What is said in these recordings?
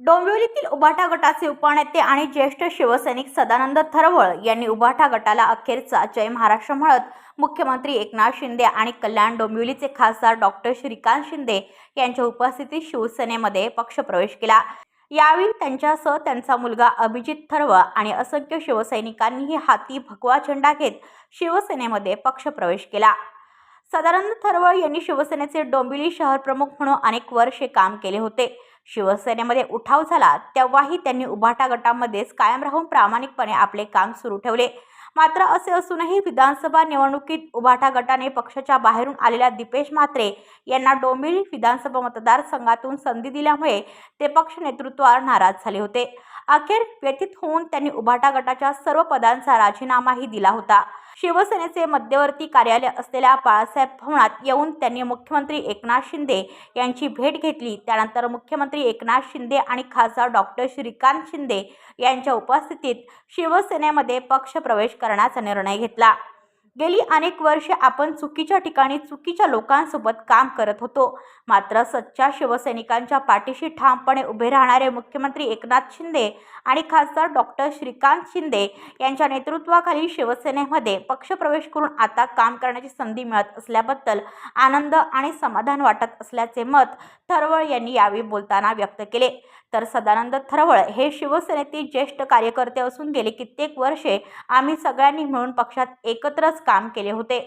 डोंबिवलीतील उभाटा गटाचे उपनेते आणि ज्येष्ठ शिवसैनिक सदानंद थरवळ यांनी उभाटा गटाला अखेरचा जय महाराष्ट्र म्हणत मुख्यमंत्री एकनाथ शिंदे आणि कल्याण डोंबिवलीचे खासदार डॉक्टर श्रीकांत शिंदे यांच्या उपस्थितीत शिवसेनेमध्ये पक्षप्रवेश केला. यावेळी त्यांच्यासह त्यांचा मुलगा अभिजित थर्व आणि असंख्य शिवसैनिकांनीही हाती भगवा झेंडा घेत शिवसेनेमध्ये पक्षप्रवेश केला. सदानंद थरवळ यांनी शिवसेनेचे डोंबिवली शहर प्रमुख म्हणून अनेक वर्षे काम केले होते. शिवसेनेमध्ये उठाव झाला तेव्हाही त्यांनी उभाटा गटामध्येच कायम राहून प्रामाणिकपणे आपले काम सुरू ठेवले. मात्र असे असूनही विधानसभा निवडणुकीत उभाटा गटाने पक्षाच्या बाहेरून आलेल्या दीपेश म्हात्रे यांना डोंबिवली विधानसभा मतदारसंघातून संधी दिल्यामुळे ते पक्ष नेतृत्वावर नाराज झाले होते. अखेर व्यथित होऊन त्यांनी उभाटा गटाच्या सर्व पदांचा राजीनामाही दिला होता. शिवसेनेचे मध्यवर्ती कार्यालय असलेल्या बाळासाहेब भवनात येऊन त्यांनी मुख्यमंत्री एकनाथ शिंदे यांची भेट घेतली. त्यानंतर मुख्यमंत्री एकनाथ शिंदे आणि खासदार डॉक्टर श्रीकांत शिंदे यांच्या उपस्थितीत शिवसेनेमध्ये पक्षप्रवेश करण्याचा निर्णय घेतला. गेली अनेक वर्षे आपण चुकीच्या ठिकाणी चुकीच्या लोकांसोबत काम करत होतो. मात्र सच्च्या शिवसैनिकांच्या पाठीशी ठामपणे उभे राहणारे मुख्यमंत्री एकनाथ शिंदे आणि खासदार डॉक्टर श्रीकांत शिंदे यांच्या नेतृत्वाखाली शिवसेनेमध्ये पक्षप्रवेश करून आता काम करण्याची संधी मिळत असल्याबद्दल आनंद आणि समाधान वाटत असल्याचे मत थरवळ यांनी यावेळी बोलताना व्यक्त केले. तर सदानंद थरवळ हे शिवसेनेतील ज्येष्ठ कार्यकर्ते असून गेली कित्येक वर्षे आम्ही सगळ्यांनी मिळून पक्षात एकत्रच काम केले होते.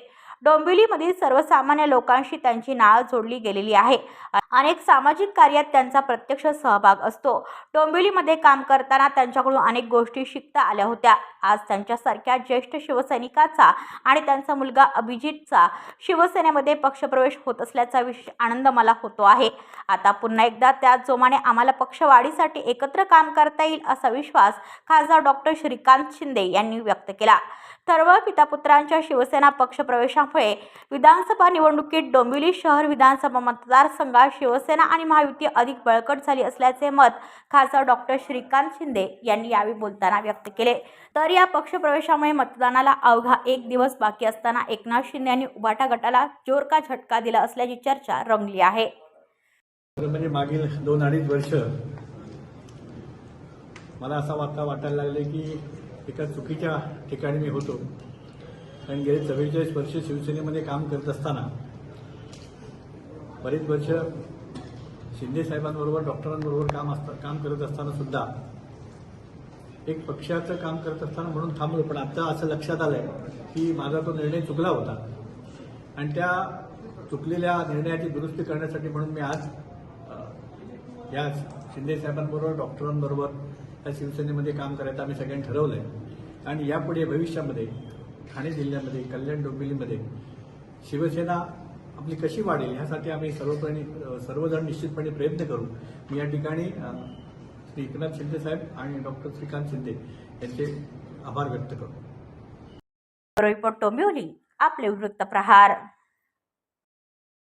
डोंबिवलीमधील सर्वसामान्य लोकांशी त्यांची नाळ जोडली गेलेली आहे. अनेक सामाजिक कार्यात त्यांचा प्रत्यक्ष सहभाग असतो. डोंबिवलीमध्ये काम करताना त्यांच्याकडून अनेक गोष्टी शिकता आल्या होत्या. आज त्यांच्यासारख्या ज्येष्ठ शिवसैनिकाचा आणि त्यांचा मुलगा अभिजितचा शिवसेनेमध्ये पक्षप्रवेश होत असल्याचा विशेष आनंद मला होतो आहे. आता पुन्हा एकदा त्या जोमाने आम्हाला पक्षवाढीसाठी एकत्र काम करता येईल असा विश्वास खासदार डॉक्टर श्रीकांत शिंदे यांनी व्यक्त केला. सर्व पितापुत्रांच्या शिवसेना पक्षप्रवेशामुळे विधानसभा निवडणुकीत डोंबिवली शहर विधानसभा मतदारसंघात शिवसेना आणि महायुती अधिक बळकट झाली असल्याचे मत खासदार डॉक्टर श्रीकांत शिंदे यांनी यावेळी बोलताना व्यक्त केले. तर या पक्षप्रवेशामुळे मतदानाला अवघा एक दिवस बाकी असताना एकनाथ शिंदे यांनी उभाटा गटाला जोर का झटका दिला असल्याची चर्चा रंगली आहे. म्हणजे मागील दोन अडीच वर्ष मला असा वाटता वाटायला लागले की एका चुकीच्या ठिकाणी मी होतो. कारण गेले चव्वेचाळीस वर्ष शिवसेनेमध्ये काम करत असताना बरेच वर्ष शिंदे साहेबांबरोबर डॉक्टरांबरोबर काम असता काम करत असताना सुद्धा एक पक्षाचं काम करत असताना म्हणून थांबलो. पण आता असं लक्षात आलंय की माझा तो निर्णय चुकला होता. आणि त्या चुकलेल्या निर्णयाची दुरुस्ती करण्यासाठी म्हणून मी आज याच या शिंदे साहेबांबरोबर डॉक्टरांबरोबर या शिवसेनेमध्ये काम करायचं आम्ही सगळ्यांनी ठरवलंय. आणि यापुढे भविष्यामध्ये ठाणे जिल्ह्यामध्ये कल्याण डोंबिवलीमध्ये शिवसेना आपली कशी वाढेल ह्यासाठी आम्ही सर्वपणे सर्वजण निश्चितपणे प्रयत्न करू. मी या ठिकाणी श्री एकनाथ शिंदे साहेब आणि डॉक्टर श्रीकांत शिंदे यांचे आभार व्यक्त करू रिपोर्ट डोंबिवली आपले वृत्तप्रहार